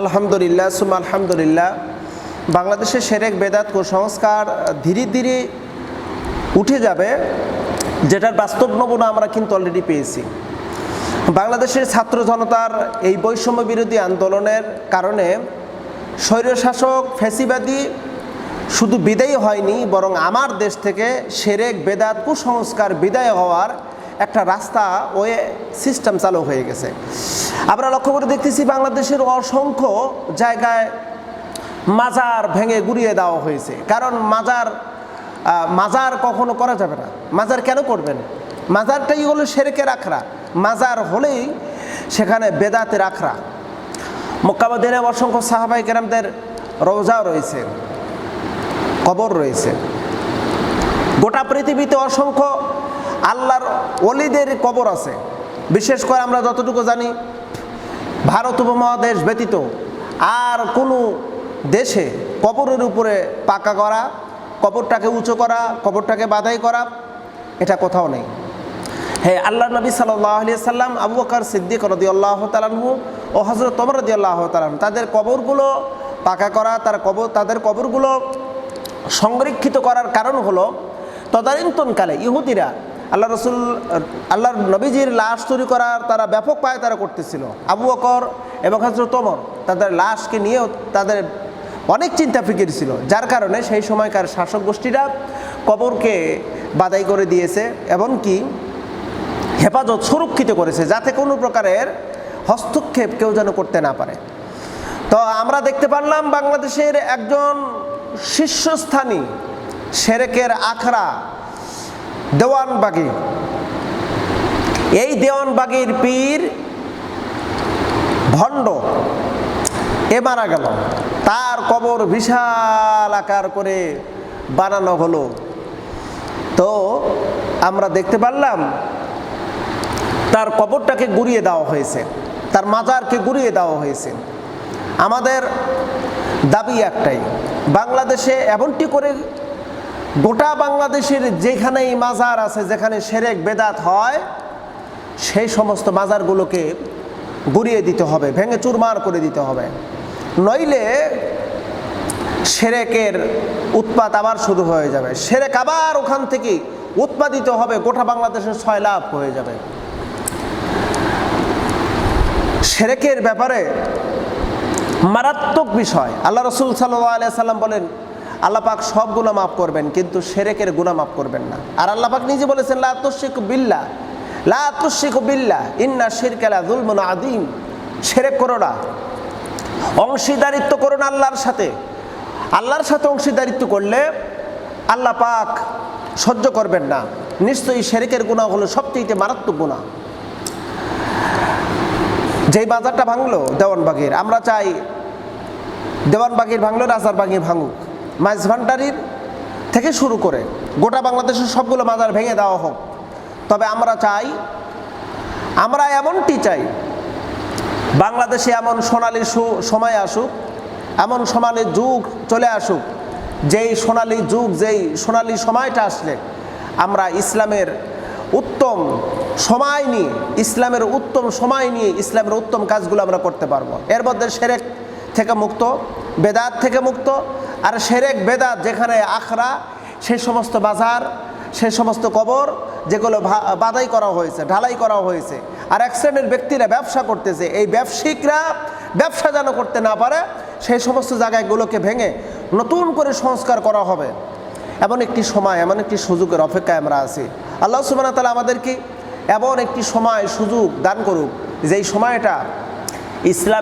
আলহামদুলিল্লাহ সুমা আলহামদুলিল্লাহ। বাংলাদেশের সেরেক বেদাত কুসংস্কার ধীরে ধীরে উঠে যাবে, যেটার বাস্তব নমুনা আমরা কিন্তু অলরেডি পেয়েছি। বাংলাদেশের ছাত্র জনতার এই বৈষম্য বিরোধী আন্দোলনের কারণে স্বৈরশাসক, ফ্যাসিবাদী শুধু বিদায়ী হয়নি, বরং আমার দেশ থেকে সেরেক বেদাত কুসংস্কার বিদায় হওয়ার একটা রাস্তা, ওয়ে সিস্টেম চালু হয়ে গেছে। আমরা লক্ষ্য করে দেখতেছি বাংলাদেশের অসংখ্য জায়গায় মাজার ভেঙে গুড়িয়ে দেওয়া হয়েছে। কারণ মাজার মাজার কখনো করা যাবে না। মাজার কেন করবেন? মাজারটাই হলো সেরেকের আখড়া। মাজার হলেই সেখানে বেদাতের আখড়া। মোকাবাদিনে অসংখ্য সাহাবাই কেরামদের রোজা রয়েছে, কবর রয়েছে। গোটা পৃথিবীতে অসংখ্য আল্লাহর অলিদের কবর আছে। বিশেষ করে আমরা যতটুকু জানি ভারত উপমহাদেশ ব্যতীত আর কোনো দেশে কবরের উপরে পাকা করা, কবরটাকে উঁচু করা, কবরটাকে বাধাই করা, এটা কোথাও নেই। হ্যাঁ আল্লাহ নবী আলিয়া সাল্লাম আবু বকর সিদ্দিক রদি আল্লাহ তালানহু ও হজরত তমর রদি আল্লাহ তালান তাদের কবরগুলো পাকা করা, তার কবর, তাদের কবরগুলো সংরক্ষিত করার কারণ হলো তদানীন্তনকালে ইহুদিরা আল্লাহ রসুল, আল্লাহর নবীজির লাশ তৈরি করার তারা ব্যাপক পায়ে তারা করতেছিল। আবু অকর এবং হজরত তোমর তাদের লাশকে নিয়েও তাদের অনেক চিন্তা ফিকির ছিল, যার কারণে সেই সময়কার শাসক গোষ্ঠীরা কবরকে বাদাই করে দিয়েছে এমনকি হেফাজত সুরক্ষিত করেছে, যাতে কোনো প্রকারের হস্তক্ষেপ কেউ যেন করতে না পারে। তো আমরা দেখতে পারলাম বাংলাদেশের একজন শীর্ষস্থানী, সেরেকের আখড়া দেওয়ানবাগি। এই দেওয়ানবাগির পীর ভণ্ড। এ মারা গেল। তার কবর বিশাল আকার করে বানানো হলো। তো আমরা দেখতে পারলাম, তার কবরটাকে গুড়িয়ে দেওয়া হয়েছে। তার মাজারকে গুড়িয়ে দেওয়া হয়েছে। আমাদের দাবি একটাই, বাংলাদেশে এমনটি করে গোটা বাংলাদেশের যেখানেই মাজার আছে, যেখানে সেরেক, বেদাত হয়, সেই সমস্ত মাজারগুলোকে গুড়িয়ে দিতে হবে, ভেঙে চুরমার করে দিতে হবে। নইলে সেরেকের উৎপাত আবার শুরু হয়ে যাবে। সেরেক আবার ওখান থেকে উৎপাদিত হবে, গোটা বাংলাদেশের ছয় লাভ হয়ে যাবে। সেরেকের ব্যাপারে মারাত্মক বিষয়। আল্লাহ রসুল সাল্লাম বলেন আল্লাহ পাক সব গুণা মাফ করবেন, কিন্তু সেরেকের গুণা মাফ করবেন না। আর আল্লাহ পাক নিজে বলেছেন, লা তুশিক বিল্লা লা তুশিক বিল্লা ইন্না শিরকালা জুলমুন আদিম সেরেক করো না। অংশীদারিত্ব করুন আল্লাহর সাথে। আল্লাহর সাথে অংশীদারিত্ব করলে আল্লাহ পাক সহ্য করবেন না। নিশ্চয়ই শেরেকের গুণা হলো সবচেয়ে মারাত্মক গুণা যেই বাজারটা ভাঙলো, দেওয়ানবাগির, আমরা চাই দেওয়ানবাগির ভাঙলো রাজারবাগির ভাঙুক। মাছ ভান্ডারির থেকে শুরু করে গোটা বাংলাদেশের সবগুলো মাজার ভেঙে দেওয়া হোক। তবে আমরা চাই, আমরা এমনটি চাই, বাংলাদেশে এমন সোনালি সময় আসুক, এমন সোনালি যুগ চলে আসুক, যেই সোনালি যুগ, যেই সোনালি সময়টা আসলে আমরা ইসলামের উত্তম সময় নিয়ে, ইসলামের উত্তম সময় নিয়ে ইসলামের উত্তম কাজগুলো আমরা করতে পারব। এর মধ্যে সেরেক থেকে মুক্ত, বেদাত থেকে মুক্ত আর সেরেক বেদাত যেখানে আখড়া সেই সমস্ত বাজার, সে সমস্ত কবর, যেগুলো বাদাই করা হয়েছে, ঢালাই করা হয়েছে। আর এক শ্রেণির ব্যক্তিরা ব্যবসা করতেছে। এই ব্যবসায়িকরা ব্যবসা যেন করতে না পারে, সেই সমস্ত জায়গাগুলোকে ভেঙে নতুন করে সংস্কার করা হবে। এমন একটি সময়, এমন একটি সুযোগের অপেক্ষায় আমরা আছি। আল্লাহ সুবান তালা আমাদেরকে এমন একটি সময়, সুযোগ দান করুক, যেই সময়টা ইসলাম